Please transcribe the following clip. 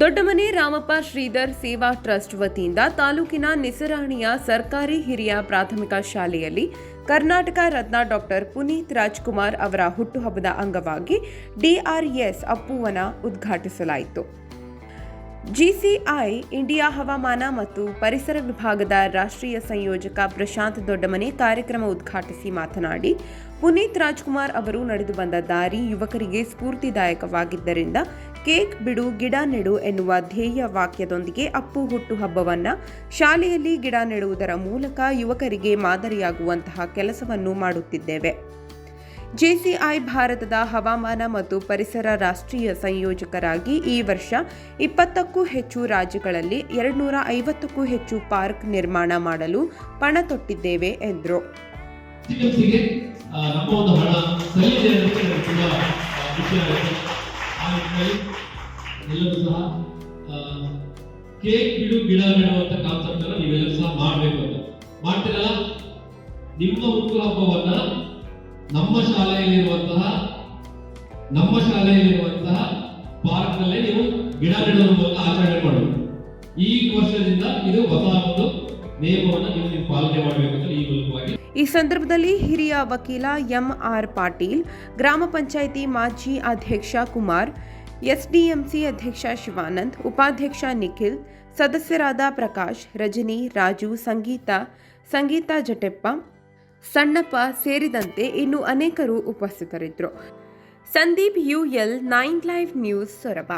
ದೊಡ್ಡಮನೆ ರಾಮಪ್ಪ ಶ್ರೀಧರ್ ಸೇವಾ ಟ್ರಸ್ಟ್ ವತಿಯಿಂದ ತಾಲೂಕಿನ ನಿಸರಾಣಿಯ ಸರ್ಕಾರಿ ಹಿರಿಯ ಪ್ರಾಥಮಿಕ ಶಾಲೆಯಲ್ಲಿ ಕರ್ನಾಟಕ ರತ್ನ ಡಾಕ್ಟರ್ ಪುನೀತ್ ರಾಜ್ಕುಮಾರ್ ಅವರ ಹುಟ್ಟುಹಬ್ಬದ ಅಂಗವಾಗಿ ಡಿಆರ್ಎಸ್ ಅಪ್ಪುವನ ಉದ್ಘಾಟಿಸಲಾಯಿತು. ಜಿಸಿಐ, ಇಂಡಿಯಾ ಹವಾಮಾನ ಮತ್ತು ಪರಿಸರ ವಿಭಾಗದ ರಾಷ್ಟ್ರೀಯ ಸಂಯೋಜಕ ಪ್ರಶಾಂತ್ ದೊಡ್ಡಮನೆ ಕಾರ್ಯಕ್ರಮ ಉದ್ಘಾಟಿಸಿ ಮಾತನಾಡಿ, ಪುನೀತ್ ರಾಜ್ಕುಮಾರ್ ಅವರು ನಡೆದು ಬಂದ ದಾರಿ ಯುವಕರಿಗೆ ಸ್ಫೂರ್ತಿದಾಯಕವಾಗಿದ್ದರಿಂದ ಕೇಕ್ ಬಿಡು ಗಿಡ ನೆಡು ಎನ್ನುವ ಧ್ಯೇಯ ವಾಕ್ಯದೊಂದಿಗೆ ಅಪ್ಪು ಹುಟ್ಟು ಹಬ್ಬವನ್ನ ಶಾಲೆಯಲ್ಲಿ ಗಿಡ ನೆಡುವುದರ ಮೂಲಕ ಯುವಕರಿಗೆ ಮಾದರಿಯಾಗುವಂತಹ ಕೆಲಸವನ್ನು ಮಾಡುತ್ತಿದ್ದೇವೆ. ಜೆಸಿಐ ಭಾರತದ ಹವಾಮಾನ ಮತ್ತು ಪರಿಸರ ರಾಷ್ಟ್ರೀಯ ಸಂಯೋಜಕರಾಗಿ ಈ ವರ್ಷ ಇಪ್ಪತ್ತಕ್ಕೂ ಹೆಚ್ಚು ರಾಜ್ಯಗಳಲ್ಲಿ ಎರಡುನೂರ ಐವತ್ತಕ್ಕೂ ಹೆಚ್ಚು ಪಾರ್ಕ್ ನಿರ್ಮಾಣ ಮಾಡಲು ಪಣ ತೊಟ್ಟಿದ್ದೇವೆ, ಎಂದರು. ನಮ್ಮ ಒಂದು ಹಣ ಸಲ್ಲಿದೆ ಎಲ್ಲರೂ ಸಹ ಕೇಕ್ ಬಿಡು, ಗಿಡ ನೆಡುವಂತ ಕಾನ್ಸೆಪ್ಟ್ ಅನ್ನ ನೀವೆಲ್ಲರೂ ಸಹ ಮಾಡಬೇಕು ಅಂತ. ಮಾಡ್ತೀರಲ್ಲ? ನಿಮ್ಮ ಹುಟ್ಟುಹಬ್ಬವನ್ನ ನಮ್ಮ ಶಾಲೆಯಲ್ಲಿರುವಂತಹ ನಮ್ಮ ಶಾಲೆಯಲ್ಲಿರುವಂತಹ ಪಾರ್ಕ್ನಲ್ಲಿ ನೀವು ಗಿಡ ನೆಡುವ ಮೂಲಕ ಆಚರಣೆ ಮಾಡಬೇಕು. ಈ ವರ್ಷದಿಂದ ಇದು ಹೊಸ ಒಂದು ನಿಯಮವನ್ನು ನೀವು ಪಾಲನೆ ಮಾಡಬೇಕು ಅಂತ ಈ ಮೂಲಕವಾಗಿ. ಈ ಸಂದರ್ಭದಲ್ಲಿ ಹಿರಿಯ ವಕೀಲ ಎಂಆರ್ ಪಾಟೀಲ್, ಗ್ರಾಮ ಪಂಚಾಯಿತಿ ಮಾಜಿ ಅಧ್ಯಕ್ಷ ಕುಮಾರ್ ಎಸ್ಡಿಎಂಸಿ ಅಧ್ಯಕ್ಷ ಶಿವಾನಂದ್, ಉಪಾಧ್ಯಕ್ಷ ನಿಖಿಲ್, ಸದಸ್ಯರಾದ ಪ್ರಕಾಶ್, ರಜನಿ, ರಾಜು, ಸಂಗೀತ, ಸಂಗೀತಾ ಜಟೆಪ್ಪ, ಸಣ್ಣಪ್ಪ ಸೇರಿದಂತೆ ಇನ್ನು ಅನೇಕರು ಉಪಸ್ಥಿತರಿದ್ದರು. Sandeep U L, nine live news Soraba.